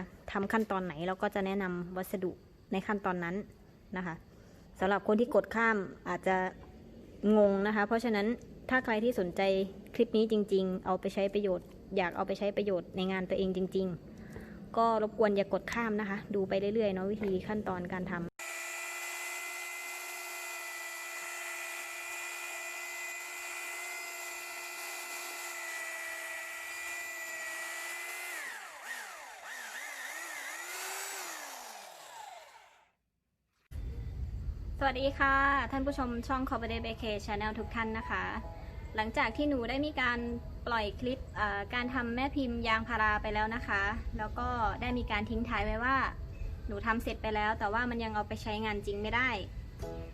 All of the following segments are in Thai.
นะคะทำขั้นตอนไหนเราก็จะแนะนำวัสดุในขั้นตอนนั้นนะคะสำหรับคนที่กดข้ามอาจจะงงนะคะ เพราะฉะนั้นถ้าใครที่สนใจคลิปนี้จริง ๆ เอาไปใช้ประโยชน์ อยากเอาไปใช้ประโยชน์ในงานตัวเองจริง ๆ ก็รบกวนอย่ากดข้ามนะคะ ดูไปเรื่อยๆเนาะวิธีขั้นตอนการทำ วัสดีค่ะ ท่านผู้ชมช่อง c o p e r d a y BK Channel ทุกท่านนะคะ หลังจากที่หนูได้มีการปล่อยคลิปการทำแม่พิมพ์ยางพาราไปแล้วนะคะ แล้วก็ได้มีการทิ้งท้ายไว้ว่า หนูทำเสร็จไปแล้ว แต่ว่ามันยังเอาไปใช้งานจริงไม่ได้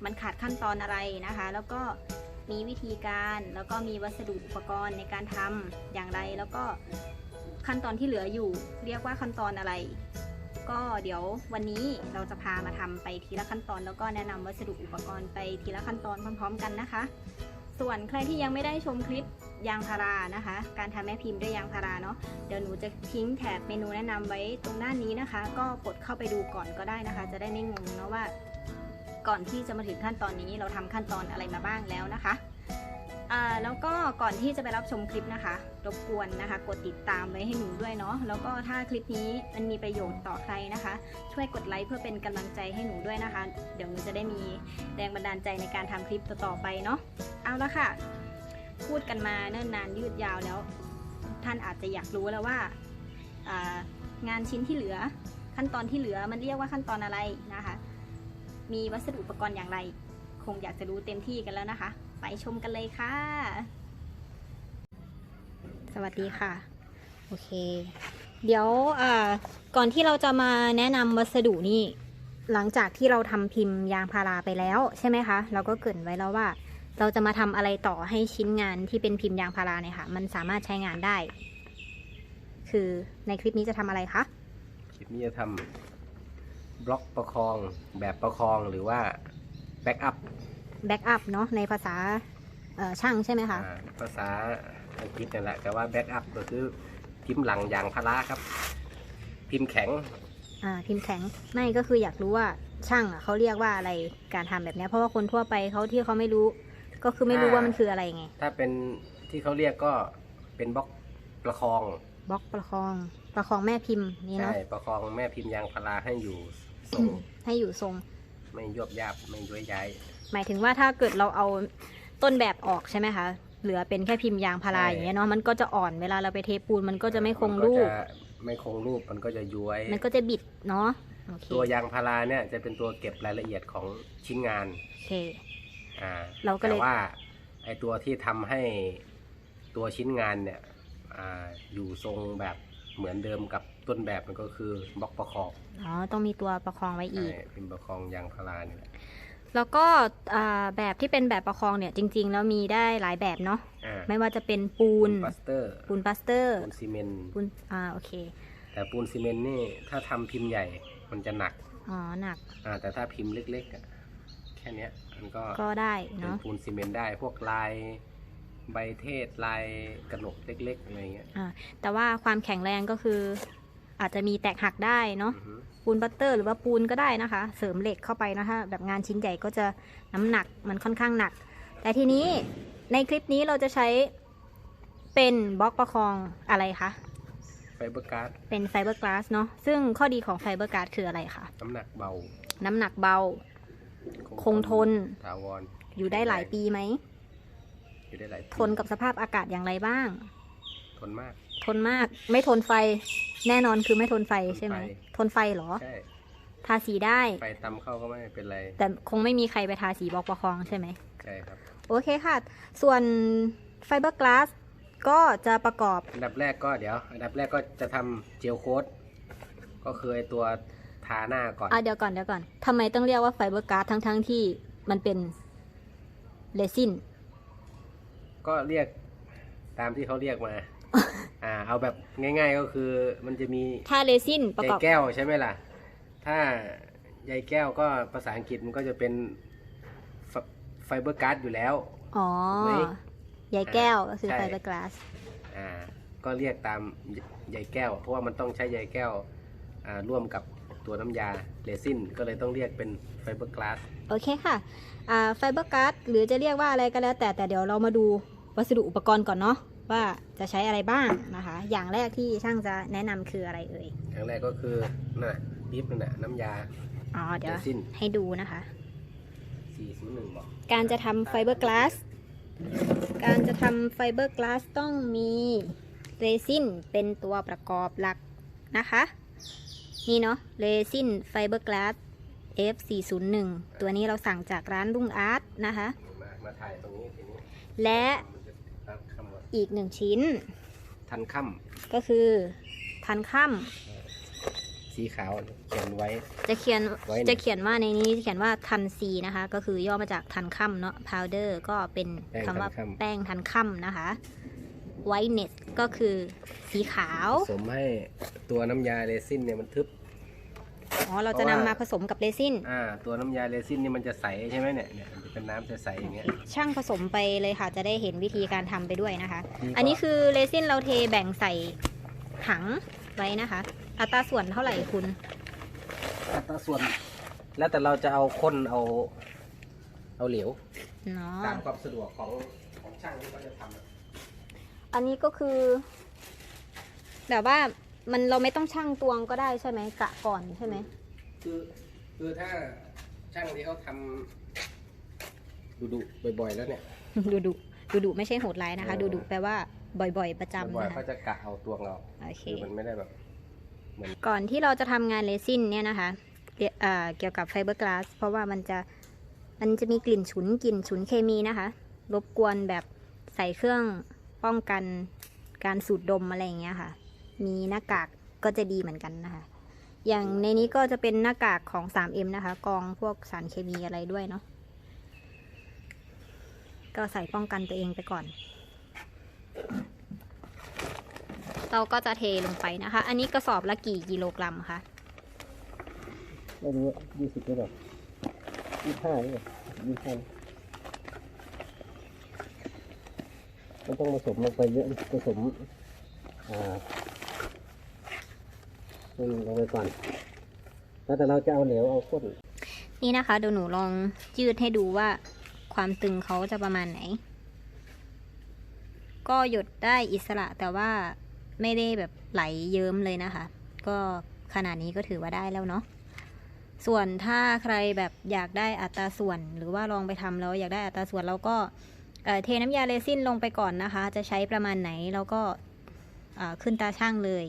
มันขาดขั้นตอนอะไรนะคะ แล้วก็มีวิธีการแล้วก็มีวัสดุอุปกรณ์ในการทำอย่างไร แล้วก็ขั้นตอนที่เหลืออยู่ เรียกว่าขั้นตอนอะไร ก็เดี๋ยววันนี้เราจะพามาทำไปทีละขั้นตอน แล้วก็แนะนำวัสดุอุปกรณ์ไปทีละขั้นตอนพร้อมๆกันนะคะ ส่วนใครที่ยังไม่ได้ชมคลิปยางพารานะคะ การทำแม่พิมพ์ด้วยยางพาราเนาะเดี๋ยวหนูจะทิ้งแถบเมนูแนะนำไว้ตรงด้านนี้นะคะ ก็กดเข้าไปดูก่อนก็ได้นะคะ จะได้ไม่งงเนาะว่า ก่อนที่จะมาถึงขั้นตอนนี้เราทำขั้นตอนอะไรมาบ้างแล้วนะคะอ่าแล้วก็ก่อนที่จะไปรับชมคลิปนะคะ รบกวนนะคะ กดติดตามไว้ให้หนูด้วยเนาะแล้วก็ถ้าคลิปนี้มันมีประโยชน์ต่อใครนะคะ ช่วยกดไลค์เพื่อเป็นกำลังใจให้หนูด้วยนะคะ เดี๋ยวหนูจะได้มีแรงบันดาลใจในการทำคลิปต่อๆไปเนาะเอาละค่ะ พูดกันมาเนิ่นนานยืดยาวแล้ว ท่านอาจจะอยากรู้แล้วว่าอ่างานชิ้นที่เหลือ ขั้นตอนที่เหลือมันเรียกว่าขั้นตอนอะไรนะคะ มีวัสดุอุปกรณ์อย่างไร คงอยากจะรู้เต็มที่กันแล้วนะคะ ไปชมกันเลยค่ะ สวัสดีค่ะ โอเค เดี๋ยวอ่าก่อนที่เราจะมาแนะนำวัสดุนี่ หลังจากที่เราทำพิมพ์ยางพาราไปแล้วใช่ไหมคะ เราก็เกรินไว้แล้วว่า เราจะมาทำอะไรต่อให้ชิ้นงานที่เป็นพิมพ์ยางพาราเนี่ยค่ะ มันสามารถใช้งานได้ คือในคลิปนี้จะทำอะไรคะ คลิปนี้จะทำบล็อกประคองแบบประคองหรือว่าแบ็กอัพ แบ็กอัพเนาะในภาษา เอ่อช่างใช่ไหมคะภาษาอังกฤษนั่นแหละแต่ว่าแบ็กอัพก็คือพิมพ์หลังยางพาราครับ พิมพ์แข็งอ่าพิมพ์แข็งไม่ก็คืออยากรู้ว่าช่างอะเขาเรียกว่าอะไรการทำแบบเนี้ยเพราะว่าคนทั่วไปเขาที่เขาไม่รู้ ก็คือไม่รู้อ่าว่ามันคืออะไรไงถ้าเป็นที่เขาเรียกก็เป็นบล็อกประคองบล็อกประคองประคองแม่พิมพ์นี่ใช่เนาะประคองแม่พิมพ์ยางพาราให้อยู่ทรงให้อยู่ทรง ไม่ยวบยาบไม่ย้วยย้าย หมายถึงว่าถ้าเกิดเราเอา ต้นแบบออกใช่ไหมคะ เหลือเป็นแค่พิมพ์ยางพาราใช่ อย่างเงี้ยเนาะมันก็จะอ่อนเวลาเราไปเทปูนมันก็จะไม่คงนรูปจะไม่คงรูปมันก็จะย้วย มันก็จะบิดเนาะโอเคตัวยางพาราเนี่ยจะเป็นตัวเก็บรายละเอียดของชิ้นงาน โอเค อ่าเราก็เลย แต่ว่าไอตัวที่ทำให้ตัวชิ้นงานเนี่ยอาอยู่ทรงแบบเหมือนเดิมกับต้นแบบมันก็คือบล็อกประคองอ๋อต้องมีตัวประคองไว้อีก ใช่เป็นประคองยางพาราเนี่ยแหละ แล้วก็อ่าแบบที่เป็นแบบประคองเนี่ยจริง ๆ แล้วมีได้หลายแบบเนาะอ่าไม่ว่าจะเป็นปูนปัสเตอร์ปูนปลาสเตอร์ปูนซีเมนต์ปูนอ่าโอเคแต่ปูนซีเมนต์นี่ถ้าทำพิมพ์ใหญ่มันจะหนักอ๋อหนักอ่าแต่ถ้าพิมพ์เล็กๆอะแค่เนี้ยมันก็ก็ได้เป็นเนาะปูนซีเมนต์ได้พวกลายใบเทศลายกระหนกเล็กๆอะไรเงี้ยอ่าแต่ว่าความแข็งแรงก็คือ อาจจะมีแตกหักได้เนาะอือฮึ ปูนบัตเตอร์หรือว่าปูนก็ได้นะคะ เสริมเหล็กเข้าไปนะคะแบบงานชิ้นใหญ่ก็จะน้ำหนักมันค่อนข้างหนัก แต่ทีนี้ในคลิปนี้เราจะใช้เป็นบล็อกประคองอะไรคะไฟเบอร์การ์ดเป็นไฟเบอร์กลาสเนาะซึ่งข้อดีของไฟเบอร์การ์ดคืออะไรคะน้ำหนักเบา น้ำหนักเบา คงทนถาวรอยู่ได้หลายปีไหมอยู่ได้หลายปีทนกับสภาพอากาศอย่างไรบ้าง ทนมาก ทนมาก ไม่ทนไฟ แน่นอนคือไม่ทนไฟใช่ไหม ทนไฟทนไฟเหรอ ใช่ ทาสีได้ ไฟตำเข้าก็ไม่เป็นไร แต่คงไม่มีใครไปทาสีบล็อกประคองใช่ไหม ใช่ครับ โอเคค่ะ ส่วนไฟเบอร์กลาสก็จะประกอบ อันดับแรกก็เดี๋ยว อันดับแรกก็จะทำเจลโค้ด ก็คือไอตัวทาหน้าก่อน อะเดี๋ยวก่อนเดี๋ยวก่อนทำไมต้องเรียกว่าไฟเบอร์กลาสทั้งๆที่มันเป็นเรซิน ก็เรียกตามที่เขาเรียกมา อ่าเอาแบบง่าย ๆก็คือมันจะมีถ้าเรซินประใยกอบ แก้วใช่ไหมล่ะ ถ้าใยแก้วก็ภาษาอังกฤษมันก็จะเป็นไฟเบอร์การ์ดอยู่แล้ว อ๋อถูกไหมใยแก้วก็คือใช่ ไฟเบอร์กลาส อ่าก็เรียกตามใยแก้ว เพราะว่ามันต้องใช้ใยแก้วอ่าร่วมกับตัวน้ำยาเรซินก็เลยต้องเรียกเป็นไฟเบอร์กลาส โอเคค่ะไฟเบอร์การ์ดหรือจะเรียกว่าอะไรก็แล้วแต่แต่เดี๋ยวเรามาดูวัสดุอุปกรณ์ก่อนเนาะ ว่าจะใช้อะไรบ้างนะคะ อย่างแรกที่ช่างจะแนะนำคืออะไรเอ่ย อย่างแรกก็คือนั่นน่ะดิฟนั่นน่ะน้ำยา อ๋อ เดี๋เรยวซินให้ดูนะคะ 401บอกการจะทำไฟเบอร์กลาส การจะทำไฟเบอร์กลาสต้องมีเรซินเป็นตัวประกอบหลักนะคะ นี่เนาะเรซินไฟเบอร์กลาส F401 ตัวนี้เราสั่งจากร้านรุ่งอาร์ตนะคะ มามาถ่ายตรงนี้ทีนี้และ อนอีกหนึ่งชิ้น ทันค่ก็คือทันค่ำสีขาวเขียนไว้ำจะเขียนไว้ไหนจะเขียนว่าในนี้เขียนว่าทันซีนะคะ ก็คือย่อมาจากทันค่ำเนาะ powder ก็เป็นคำว่าแป้งทันค่ำนะคะ whiteness ก็คือสีขาว ผสมให้ตัวน้ำยาเรซินเนี่ยมันทึบ อ๋อ เราจะเพนำราะว่ามาผสมกับเรซิน อ่า ตัวน้ำยาเรซินนี่มันจะใสใช่ไหมเนี่ยเนี่ยมันจะ เป็นน้ำใสๆอย่างเงี้ย ช่างผสมไปเลยค่ะ จะได้เห็นวิธีการทำไปด้วยนะคะ ดีกว่า อันนี้คือเรซินเราเทแบ่งใส่ถังไว้นะคะ อัตราส่วนเท่าไหร่คุณ อัตราส่วน แล้วแต่เราจะเอาข้นเอาเอาเหลวเนาะ ตามความสะดวกของของช่างที่เขาจะทำอะอันนี้ก็คือ แบบว่ามันเราไม่ต้องชั่งตวงก็ได้ใช่ไหมกะก่อนใช่ไหม คือคือถ้าช่างที่เขาทำ ดุดุๆบ่อยๆแล้วเนี่ยดูดุดูดุไม่ใช่โหดร้ายนะคะเออดูดุแปลว่าบ่อยๆ ประจำบ่อยนะๆเขาคะ จะกะเอาตวงเราโอเค คือมันไม่ได้แบบ ก่อนที่เราจะทำงานเรซินเนี่ยนะคะเรียเอ่อเกี่ยวกับไฟเบอร์กลาสเพราะว่ามันจะมันจะมีกลิ่นฉุนกลิ่นฉุนเคมีนะคะ รบกวนแบบใส่เครื่องป้องกันการสูดดมอะไรอย่างเงี้ยค่ะ มีหน้ากากก็จะดีเหมือนกันนะคะ อย่างในนี้ก็จะเป็นหน้ากากของ 3M นะคะ กรองพวกสารเคมีอะไรด้วยเนาะ ก็ใส่ป้องกันตัวเองไปก่อน เราก็จะเทลงไปนะคะ อันนี้กระสอบละกี่กิโลกรัมคะไม่รู้ยี่สิบหรือเปล่ายี่ห้าหรือเปล่ายี่ห้ามันต้องผสมลงไปเยอะผสมอ่านี่ลงไปก่อน แล้วแต่เราจะเอาเหลวเอาข้นนี่นะคะเดี๋ยวหนูลองยืดให้ดูว่า ความตึงเขาจะประมาณไหน ก็หยดได้อิสระแต่ว่าไม่ได้แบบไหลเยิ้มเลยนะคะ ก็ขนาดนี้ก็ถือว่าได้แล้วเนาะส่วนถ้าใครแบบอยากได้อัตราส่วน หรือว่าลองไปทำแล้วอยากได้อัตราส่วนเราก็เทน้ำยาเรซินลงไปก่อนนะคะ จะใช้ประมาณไหนเราก็ขึ้นตาช่างเลย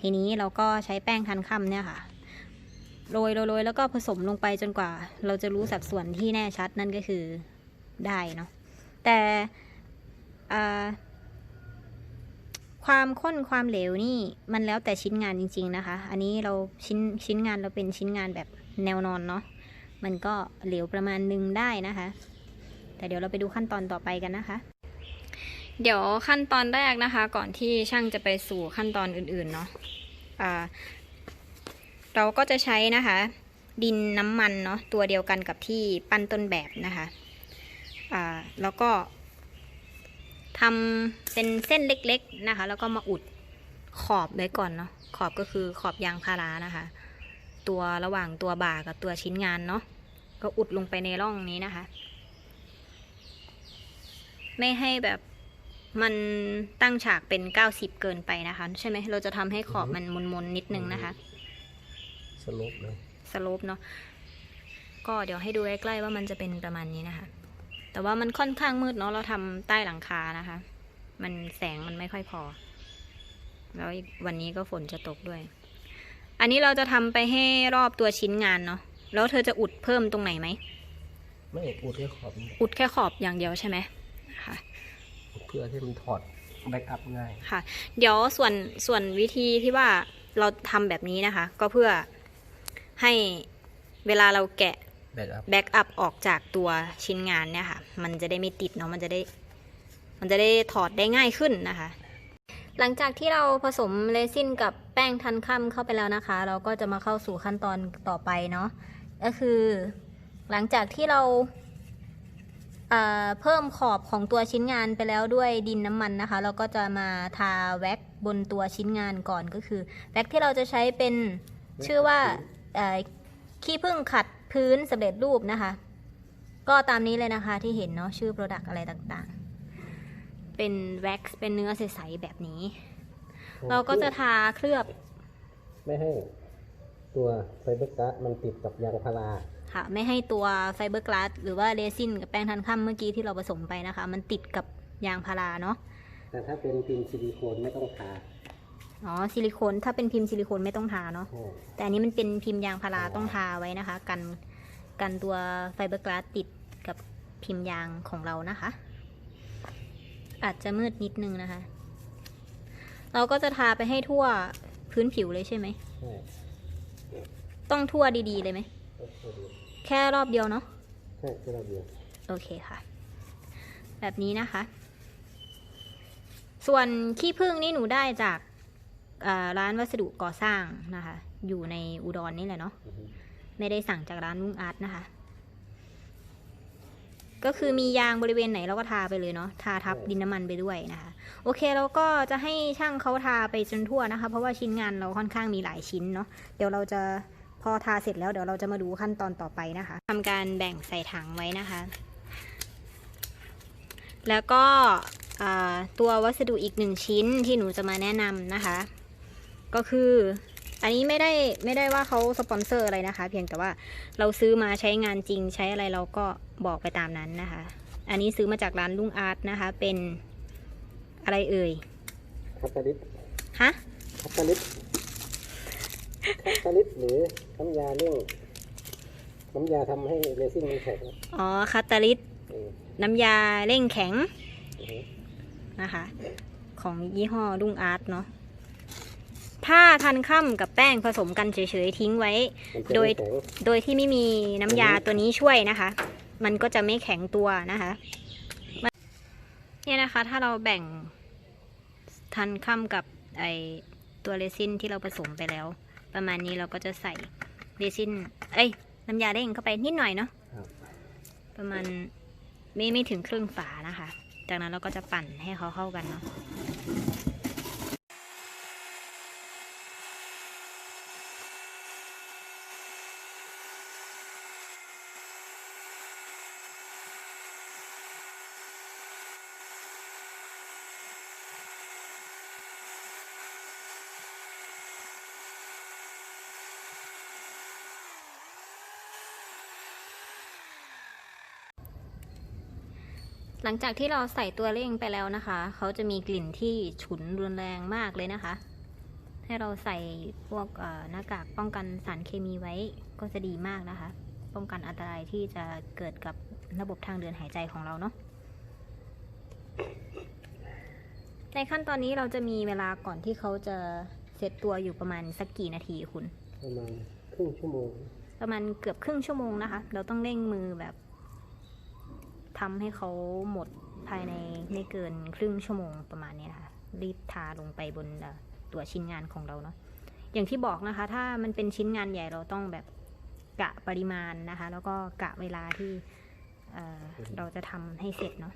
ทีนี้เราก็ใช้แป้งทันค่ำเนี่ยค่ะโรยโรยโรยแล้วก็ผสมลงไปจนกว่า เราจะรู้สัดส่วนที่แน่ชัดนั่นก็คือ ได้เนาะแต่ความข้นความเหลวนี่มันแล้วแต่ชิ้นงานจริง ๆนะคะ อันนี้เราชิ้นชิ้นงานเราเป็นชิ้นงานแบบแนวนอนเนาะมันก็เหลวประมาณหนึงได้นะคะ แต่เดี๋ยวเราไปดูขั้นตอนต่อไปกันนะคะ เดี๋ยวขั้นตอนแรกนะคะ ก่อนที่ช่างจะไปสู่ขั้นตอนอื่นๆเนาะอ่าเราก็จะใช้นะคะ ดินน้ำมันเนาะตัวเดียวกันกับที่ปั้นต้นแบบนะคะ อ่าแล้วก็ทำเป็นเส้นเล็กๆนะคะ แล้วก็มาอุดขอบไว้ก่อนเนาะขอบก็คือขอบยางพารานะคะ ตัวระหว่างตัวบ่ากับตัวชิ้นงานเนาะก็อุดลงไปในร่องนี้นะคะ ไม่ให้แบบมันตั้งฉากเป็น 90 เกินไปนะคะ ใช่ไหมเราจะทำให้ขอบมันมนๆนิดนึงนะคะสลบเลยสโลปเนาะก็เดี๋ยวให้ดูใกล้ๆว่ามันจะเป็นประมาณนี้นะคะ แต่ว่ามันค่อนข้างมืดเนาะเราทำใต้หลังคานะคะ มันแสงมันไม่ค่อยพอ แล้วอีกวันนี้ก็ฝนจะตกด้วย อันนี้เราจะทำไปให้รอบตัวชิ้นงานเนาะแล้วเธอจะอุดเพิ่มตรงไหนไหมไม่อุดให้ขอบนี่อุดแค่ขอบอย่างเดียวใช่ไหมค่ะเพื่อที่มันถอดแบ็กอัพง่ายค่ะ เดี๋ยวส่วนส่วนวิธีที่ว่าเราทำแบบนี้นะคะ ก็เพื่อให้เวลาเราแกะ แบ็กอัพออกจากตัวชิ้นงานเนี่ยค่ะ มันจะได้ไม่ติดเนาะมันจะได้ มันจะได้ถอดได้ง่ายขึ้นนะคะ หลังจากที่เราผสมเรซินกับแป้งทันค่ำเข้าไปแล้วนะคะ เราก็จะมาเข้าสู่ขั้นตอนต่อไปเนาะก็คือ หลังจากที่เราเเพิ่มขอบของตัวชิ้นงานไปแล้วด้วยดินน้ำมันนะคะ เราก็จะมาทาแว็กบนตัวชิ้นงานก่อนก็คือแว็กที่เราจะใช้เป็นชื่อว่าขี้ผึ้งขัด พื้นสำเร็จรูปนะคะ ก็ตามนี้เลยนะคะที่เห็นเนาะชื่อ Product อะไรต่างๆ เป็นแว็กซ์เป็นเนื้อใสๆแบบนี้ เราก็จะทาเคลือบ ไม่ให้ตัวไฟเบอร์การ์ดมันติดกับยางพาราค่ะ ไม่ให้ตัวไฟเบอร์กลาสหรือว่าเรซินกับแป้งทันค่ำเมื่อกี้ที่เราผสมไปนะคะ มันติดกับยางพาราเนาะแต่ถ้าเป็นพิมพ์ซิลิโคนไม่ต้องทา อ๋อซิลิโคนถ้าเป็นพิมพ์ซิลิโคนไม่ต้องทาเนาะใช่แต่อันนี้มันเป็นพิมพ์ยางพาราต้องทาไว้นะคะ กันกันตัวไฟเบอร์กลาสติดกับพิมพ์ยางของเรานะคะ อาจจะมืดนิดนึงนะคะ เราก็จะทาไปให้ทั่วพื้นผิวเลยใช่ไหมใช่ต้องทั่วดีๆเลยไหมแค่รอบเดียวเนาะใช่ที่เราเดียวโอเคค่ะ แบบนี้นะคะ ส่วนขี้ผึ้งนี่หนูได้จากอ่า ร้านวัสดุก่อสร้างนะคะ อยู่ในอุดรนนี่แหละเนาะอือฮึไม่ได้สั่งจากร้านลุงอาร์ตนะคะ ก็คือมียางบริเวณไหนเราก็ทาไปเลยเนาะทาทับดินน้ำมันไปด้วยนะคะ โอเคเราก็จะให้ช่างเขาทาไปจนทั่วนะคะ เพราะว่าชิ้นงานเราค่อนข้างมีหลายชิ้นเนาะเดี๋ยวเราจะพอทาเสร็จแล้วเดี๋ยวเราจะมาดูขั้นตอนต่อไปนะคะทำการแบ่งใส่ถังไว้นะคะ แล้วก็อ่าตัววัสดุอีกหนึ่งชิ้นที่หนูจะมาแนะนำนะคะ ก็คือ อันนี้ไม่ได้ไม่ได้ว่าเขาสปอนเซอร์อะไรนะคะ เพียงแต่ว่าเราซื้อมาใช้งานจริงใช้อะไรเราก็บอกไปตามนั้นนะคะ อันนี้ซื้อมาจากร้านลุงอาร์ตนะคะ เป็นอะไรเอ่ยคัตตาลิสฮะคัตตาลิสคัตตาลิสหรือน้ำยาเร่งน้ำยาทำให้เรซินมันแข็งอ๋อคาตาลิสเออน้ำยาเร่งแข็งอือฮึนะคะ ของยี่ห้อลุงอาร์ตเนาะ ถ้าทันค่ำกับแป้งผสมกันเฉยๆทิ้งไว้มันจะโดยไม่แข็งโดยที่ไม่มีน้ำยาตัวนี้ช่วยนะคะ มันก็จะไม่แข็งตัวนะคะมันเนี่ยนะคะ ถ้าเราแบ่งทันค่ำกับไอตัวเรซินที่เราผสมไปแล้ว ประมาณนี้เราก็จะใส่เรซินเอ้ยน้ำยาเร่งเข้าไปนิดหน่อยเนาะครับประมาณไม่ไม่ถึงครึ่งฝานะคะ จากนั้นเราก็จะปั่นให้เขาเข้ากันเนาะ หลังจากที่เราใส่ตัวเร่งไปแล้วนะคะ เขาจะมีกลิ่นที่ฉุนรุนแรงมากเลยนะคะ ให้เราใส่พวกเอ่อหน้ากากป้องกันสารเคมีไว้ก็จะดีมากนะคะ ป้องกันอันตรายที่จะเกิดกับระบบทางเดินหายใจของเราเนาะ ในขั้นตอนนี้เราจะมีเวลาก่อนที่เขาจะเสร็จตัวอยู่ประมาณสักกี่นาทีคุณ ประมาณครึ่งชั่วโมง ประมาณเกือบครึ่งชั่วโมงนะคะ เราต้องเร่งมือแบบ ทำให้เขาหมดภายในไม่เกินครึ่งชั่วโมงประมาณนี้นะคะรีบทาลงไปบนเอ่อตัวชิ้นงานของเราเนาะอย่างที่บอกนะคะ ถ้ามันเป็นชิ้นงานใหญ่เราต้องแบบกะปริมาณนะคะ แล้วก็กะเวลาที่เอ่อเราจะทำให้เสร็จเนาะ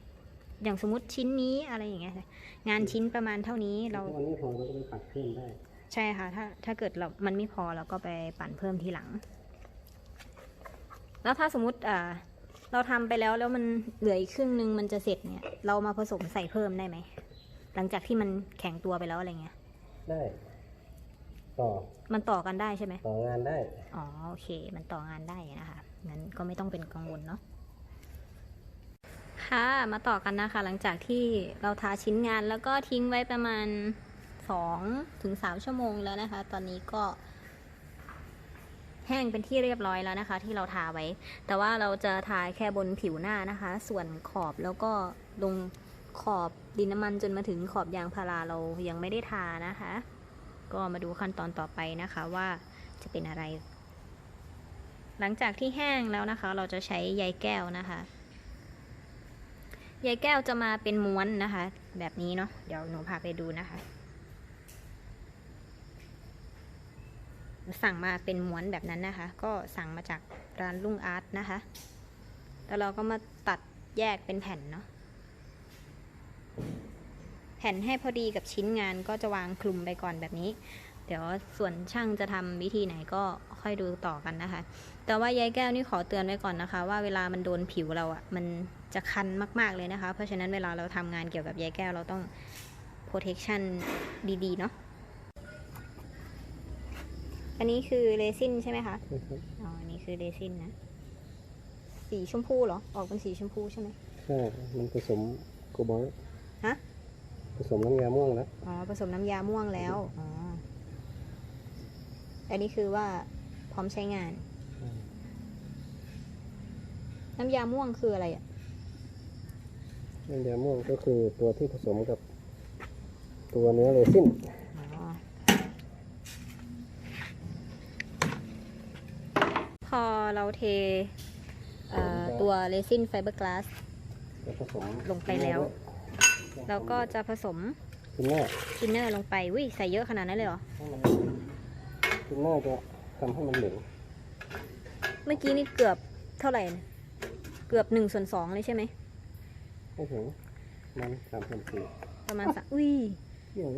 อย่างสมมติชิ้นนี้อะไรอย่างเงี้ยค่ะงานชิ้นประมาณเท่านี้เราถ้าวันนี้พอเราก็ไปปัดเพิ่มได้ ใช่ค่ะ ถ้าถ้าเกิดเรา มันไม่พอเราก็ไปปั่นเพิ่มทีหลัง แล้วถ้าสมมติอ่า เราทำไปแล้วแล้วมันเหลืออีกครึ่งหนึงมันจะเสร็จเนี่ย เรามาผสมใส่เพิ่มได้ไหม หลังจากที่มันแข็งตัวไปแล้วอะไรเงี้ย ได้ ต่อ มันต่อกันได้ใช่ไหม ต่องานได้ อ๋อโอเค มันต่องานได้นะคะ งั้นก็ไม่ต้องเป็นกังวลเนาะค่ะ มาต่อกันนะคะ หลังจากที่เราทาชิ้นงานแล้วก็ทิ้งไว้ประมาณสองถึงสามชั่วโมงแล้วนะคะ ตอนนี้ก็ แห้งเป็นที่เรียบร้อยแล้วนะคะ ที่เราทาไว้ แต่ว่าเราจะทาแค่บนผิวหน้านะคะ ส่วนขอบแล้วก็ลงขอบดินน้ำมันจนมาถึงขอบยางพาราเรายังไม่ได้ทานะคะ ก็มาดูขั้นตอนต่อไปนะคะว่าจะเป็นอะไร หลังจากที่แห้งแล้วนะคะ เราจะใช้ใยแก้วนะคะใยแก้วจะมาเป็นม้วนนะคะ แบบนี้เนาะเดี๋ยวหนูพาไปดูนะคะ สั่งมาเป็นม้วนแบบนั้นนะคะ ก็สั่งมาจากร้านลุงอาร์ตนะคะ แล้วเราก็มาตัดแยกเป็นแผ่นเนาะ แผ่นให้พอดีกับชิ้นงานก็จะวางคลุมไปก่อนแบบนี้ เดี๋ยวส่วนช่างจะทำวิธีไหนก็ค่อยดูต่อกันนะคะ แต่ว่ายายแก้วนี่ขอเตือนไว้ก่อนนะคะ ว่าเวลามันโดนผิวเราอะ่ะมันจะคันมากๆเลยนะคะ เพราะฉะนั้นเวลาเราทำงานเกี่ยวกับยายแก้วเราต้อง protection ดีๆ เนาะ อันนี้คือเรซินใช่ไหมคะอ๋ออันนี้คือเรซินนะ สีชมพูเหรอ ออกเป็นสีชมพูใช่ไหมใช่มันผสมโกบอลฮะ ผสมน้ำยาม่วงแล้ว อ๋อ ผสมน้ำยาม่วงแล้ว อ๋อ อันนี้คือว่าพร้อมใช้งาน น้ำยาม่วงคืออะไรอะ น้ำยาม่วงก็คือตัวที่ผสมกับตัวเนื้อเรซินอ๋อ อเราเทเอ่อตัวเรซินไฟเบอร์กลาสแล้วผสมลงไปแล้วแล้วก็จะผสมคุณแม่ทินเนอร์ลงไปวิใส่เยอะขนาดนั้นเลยเหรอให้มันคุณแม่จะทำให้มันเหลวเมื่อกี้นี่เกือบเท่าไหร่นะเกือบหนึ่งส่วนสองเลยใช่ไหมไม่ถึงมันสามพันสี่ประมาณสักอุ้ยเดี๋ยว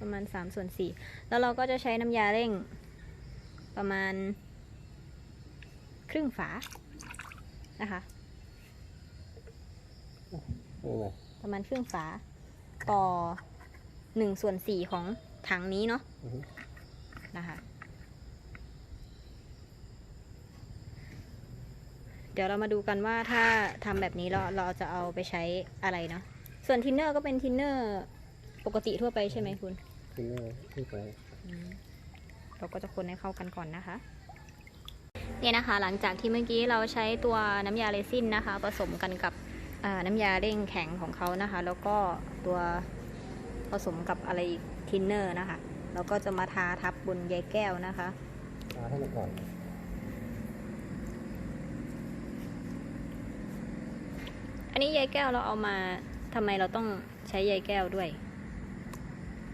ประมาณสามส่วนสี่แล้วเราก็จะใช้น้ำยาเร่งประมาณ ครึ่งฝานะคะนี่ไงประมาณครึ่งฝาต่อหนึ่งส่วนสี่ของถังนี้เนาะอือฮึนะคะเดี๋ยวเรามาดูกันว่าถ้าทำแบบนี้เราเราจะเอาไปใช้อะไรเนาะส่วนทินเนอร์ก็เป็นทินเนอร์ ปกติทั่วไปใช่ไหมคุณคุณแม่ขึ้นไปเราก็จะคนให้เข้ากันก่อนนะคะ เนี่ยนะคะ หลังจากที่เมื่อกี้เราใช้ตัวน้ำยาเรซินนะคะ ผสมกันกับอ่าน้ำยาเร่งแข็งของเขานะคะ แล้วก็ตัวผสมกับอะไรอีกทินเนอร์นะคะเราก็จะมาทาทับบนใยแก้วนะคะทาให้มันก่อนอันนี้ใยแก้วเราเอามาทำไมเราต้องใช้ใยแก้วด้วย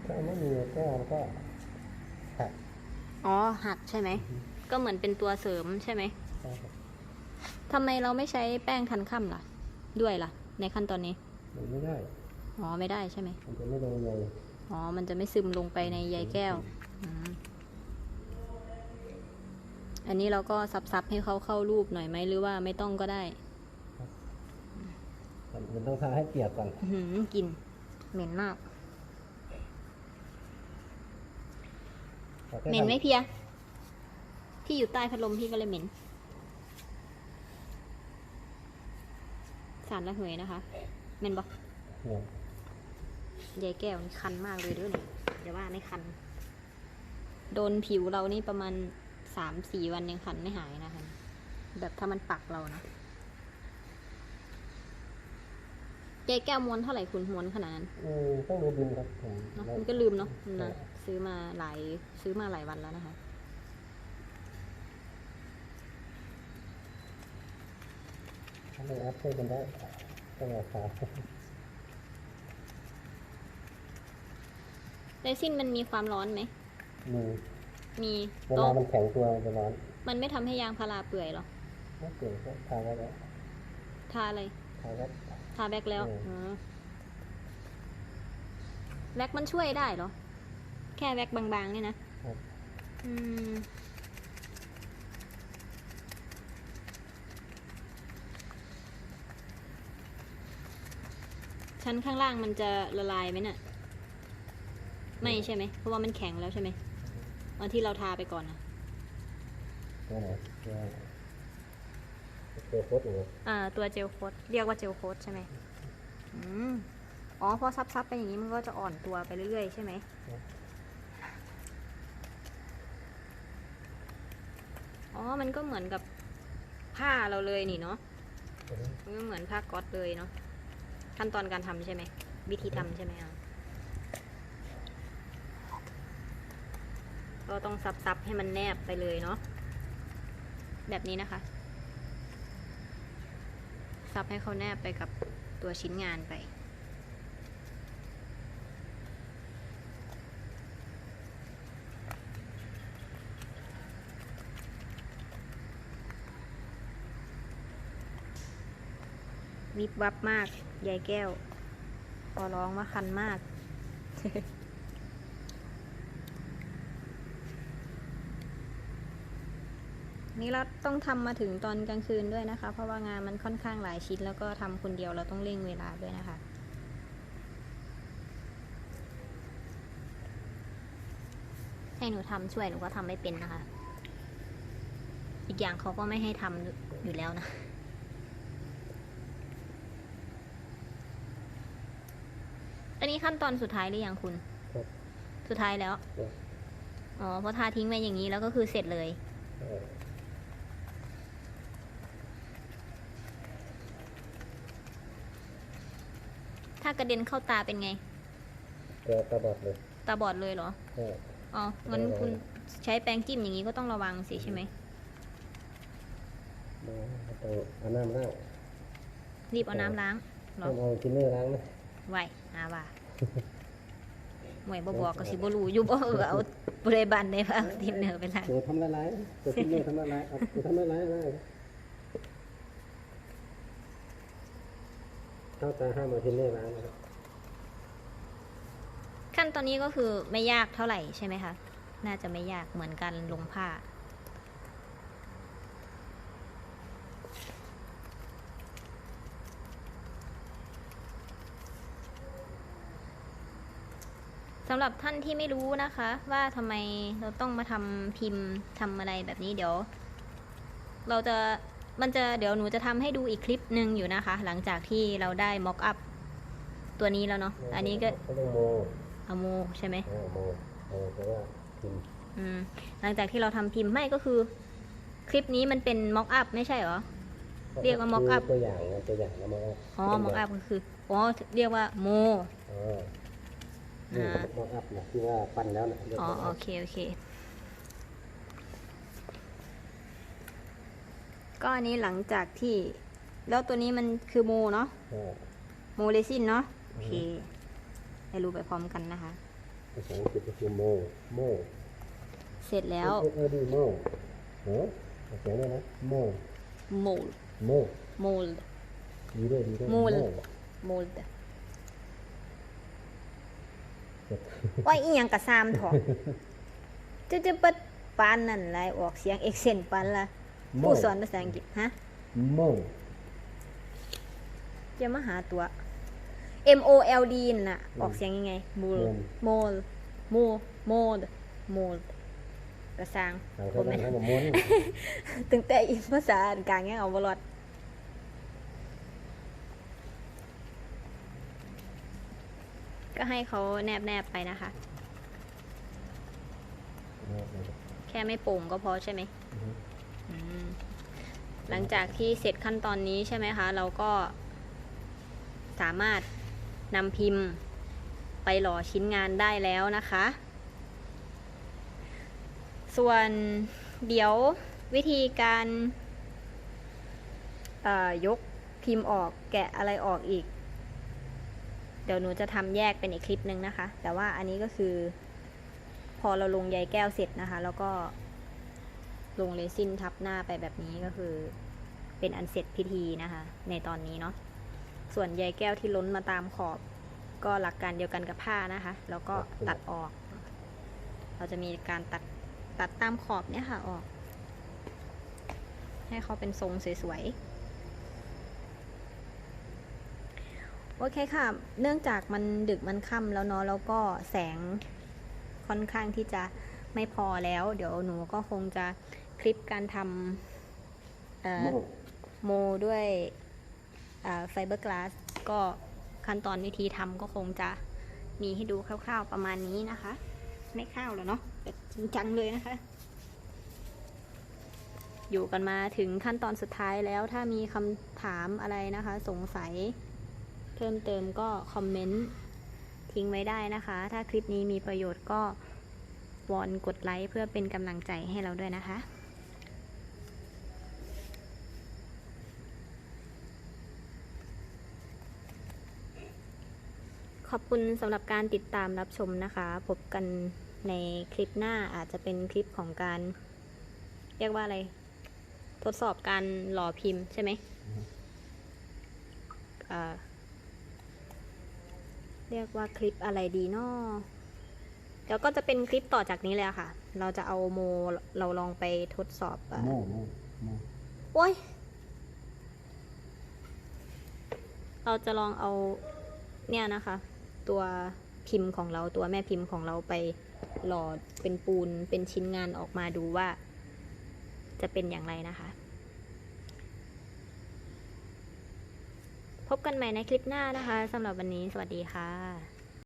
ถ้าไม่มีแก้วก็หักอ๋อหักใช่ไหม ก็เหมือนเป็นตัวเสริมใช่ไหมใช่ครับทำไมเราไม่ใช้แป้งทันค่ำล่ะ ด้วยล่ะ ในขั้นตอนนี้มันไม่ได้ อ๋อไม่ได้ใช่ไหมมันจะไม่ลงใยอ๋อ มันจะไม่ซึมลงไปในใยแก้วอืมอันนี้เราก็ซับๆให้เขาเข้ารูปหน่อยไหมหรือว่าไม่ต้องก็ได้ มันต้องทาให้เปียกก่อนอื้อหือกลิ่นเหม็นมาก แต่ถ้า เหม็นไหมทำเพียที่อยู่ใต้พัดลมพี่ก็เลยเหม็น สารระเหยนะคะเหม็นปะเนี่ยยายแก้วนี่คันมากเลยเด้วยเนี่ยอย่าว่าไม่คัน โดนผิวเรานี่ประมาณสามสี่วันยังคันไม่หายนะคะ แบบถ้ามันปักเรานะยายแก้วม้วนเท่าไหร่คุณม้วนขนาดนั้น อืมต้องดูบินครับผมเนอะมันก็ลืมเนาะนะ ซื้อมาหลายซื้อมาหลายวันแล้วนะคะถ้าไม่อัพช่วยกันได้ต้องเอาขาเรซินมันมีความร้อนไหมมือมีเวโตลามันแข็งตัวมันจะร้อน มันไม่ทำให้ยางพาราเปื่อยหรอถ้าเกิดก็ทาไว้แล้วทาอะไร ทาไว้ ทาแบ็กแล้วเอออ๋อแบ็กมันช่วยได้เหรอ แค่แบ็กบางๆเนี่ยนะครับอืมชั้นข้างล่างมันจะละลายไหมน่ะ ไม่ใช่ไหม เพราะว่ามันแข็งแล้วใช่ไหมวันที่เราทาไปก่อนนะตัวไหนตัวตัวโคตรอยู่อ่า ตัวเจลโคตเรียกว่าเจลโคตใช่ไหมอืมอ๋อ พอซับๆไปอย่างนี้มันก็จะอ่อนตัวไปเรื่อยๆใช่ไหม อ๋อ มันก็เหมือนกับผ้าเราเลยนี่เนาะมันก็เหมือนผ้าก๊อตเลยเนาะขั้นตอนการทำใช่ไหมวิธีทำใช่ไหมอะก็ต้องซับๆให้มันแนบไปเลยเนาะแบบนี้นะคะ ซับให้เขาแนบไปกับตัวชิ้นงานไป วิบวับมาก ยายแก้ว ขอร้องว่าคันมาก นี่เราต้องทำมาถึงตอนกลางคืนด้วยนะคะ เพราะว่างานมันค่อนข้างหลายชิ้น แล้วก็ทำคนเดียวเราต้องเร่งเวลาด้วยนะคะให้หนูทำช่วยหนูก็ทำไม่เป็นนะคะ อีกอย่างเขาก็ไม่ให้ทำอยู่แล้วนะ อันนี้ ขั้นตอนสุดท้ายหรือยังคุณ ครับสุดท้ายแล้ว ครับอ๋อเพราะทาทิ้งไว้อย่างนี้แล้วก็คือเสร็จเลย เออถ้ากระเด็นเข้าตาเป็นไงก็ตาบอดเลยตาบอดเลยเหรอ ใช่อ๋อ งั้นระวังคุณใช้แปรงจิ้มอย่างนี้ก็ต้องระวังสิใช่ไหม มาต้องเอาน้ำล้างรีบเอาน้ำล้างเหรอต้องเอาทินเนอร์ล้างนะไหวอาว่า หมวยบบอกก็สิบรูอยู่บ่เออเอาบริบันได้ป่ะทีมเหนือไปล้างตัวทำละลายตัวทินเนอร์ทำละลายเอาตัวทำละลายได้เข้าตาห้ามเอาทินเนอร์ล้างนะครับขั้นตอนนี้ก็คือไม่ยากเท่าไหร่ใช่ไหมคะ น่าจะไม่ยากเหมือนกันลงผ้า สำหรับท่านที่ไม่รู้นะคะ ว่าทำไมเราต้องมาทำพิมพ์ทำอะไรแบบนี้เดี๋ยว เราจะมันจะเดี๋ยวหนูจะทำให้ดูอีกคลิปหนึ่งอยู่นะคะ หลังจากที่เราได้ mock up ตัวนี้แล้วเนาะอันนี้ก็เขาเรียกโมเอาโมใช่ไหมเออโมโมแปลว่าพิมพ์อืมหลังจากที่เราทำพิมพ์ไม่ก็คือ คลิปนี้มันเป็น mock up ไม่ใช่เหรอ เรียกว่า mock up คือตัวอย่างนะตัวอย่างแล้วมาอ๋อ mock up ก็คืออ๋อเรียกว่าโมอ๋อ นี่อ่ามอกอัพนะที่ว่าปั้นแล้วนะเรียกอ๋อ mock โอ up เคโอเค ก็อันนี้หลังจากที่ แล้วตัวนี้มันคือโมเนาะเออโมเลซินเนาะโอเคให้รู้ไปพร้อมกันนะคะ ภาษาอังกฤษก็คือโมโมเสร็จแล้วเออเออดีโมเออเอาเสียงด้วยนะโม mold โม mold ดีด้วยดีด้วย Mold โ mold เจ็บ ว่าอีหยังกะซามถอกจะจะเปิดปานนั่นไรออกเสียงเอกเซนปานละผู้สอนภาษาอังกฤษฮะโมจะมาหาตัว M O L D น่ะ ออกเสียงยังไง mold mold mold mold mold กระซังเอาผเข้ามไปแม่นให้กับม้วนตั้งแต่อีภาษากลางยังเอาบรอด ก็ให้เขาแนบแนบๆไปนะคะ แค่ไม่โป่งก็พอใช่ไหมอืมหลังจากที่เสร็จขั้นตอนนี้ใช่ไหมคะ เราก็สามารถนำพิมพ์ไปหล่อชิ้นงานได้แล้วนะคะ ส่วนเดี๋ยววิธีการเอ่อยกพิมพ์ออกแกะอะไรออกอีก เดี๋ยวหนูจะทำแยกเป็นอีกคลิปหนึ่งนะคะ แต่ว่าอันนี้ก็คือ พอเราลงใยแก้วเสร็จนะคะ แล้วก็ลงเรซินทับหน้าไปแบบนี้ก็คือ เป็นอันเสร็จพิธีนะคะ ในตอนนี้เนาะส่วนใยแก้วที่ล้นมาตามขอบ ก็หลักการเดียวกันกับผ้านะคะ แล้วก็ตัดออก เราจะมีการตัดตัดตามขอบเนี่ยค่ะออก ให้เขาเป็นทรงสวยๆ โอเคค่ะ เนื่องจากมันดึกมันค่ำแล้วเนาะ แล้วก็แสงค่อนข้างที่จะไม่พอแล้ว เดี๋ยวหนูก็คงจะคลิปการทำเอ่อโมโมด้วยไฟเบอร์กลาสก็ขั้นตอนวิธีทำก็คงจะมีให้ดูคร่าวๆประมาณนี้นะคะ ไม่ข้าวแล้วเนาะแต่จริงจังเลยนะคะ อยู่กันมาถึงขั้นตอนสุดท้ายแล้วถ้ามีคำถามอะไรนะคะ สงสัย เพิ่มเติมก็คอมเมนต์ทิ้งไว้ได้นะคะ ถ้าคลิปนี้มีประโยชน์ก็วอนกดไลค์เพื่อเป็นกำลังใจให้เราด้วยนะคะขอบคุณสำหรับการติดตามรับชมนะคะ พบกันในคลิปหน้าอาจจะเป็นคลิปของการ เรียกว่าอะไร ทดสอบการหล่อพิมพ์ใช่ไหมอ่า เรียกว่าคลิปอะไรดีเนาะเดี๋ยวก็จะเป็นคลิปต่อจากนี้เลยอะค่ะ เราจะเอาโมเราลองไปทดสอบอะโม่โม่โม่โอ้ย เราจะลองเอาเนี่ยนะคะ ตัวพิมพ์ของเราตัวแม่พิมพ์ของเราไปหล่อเป็นปูนเป็นชิ้นงานออกมาดูว่า จะเป็นอย่างไรนะคะ พบกันใหม่ในคลิปหน้านะคะสำหรับวันนี้สวัสดีค่ะ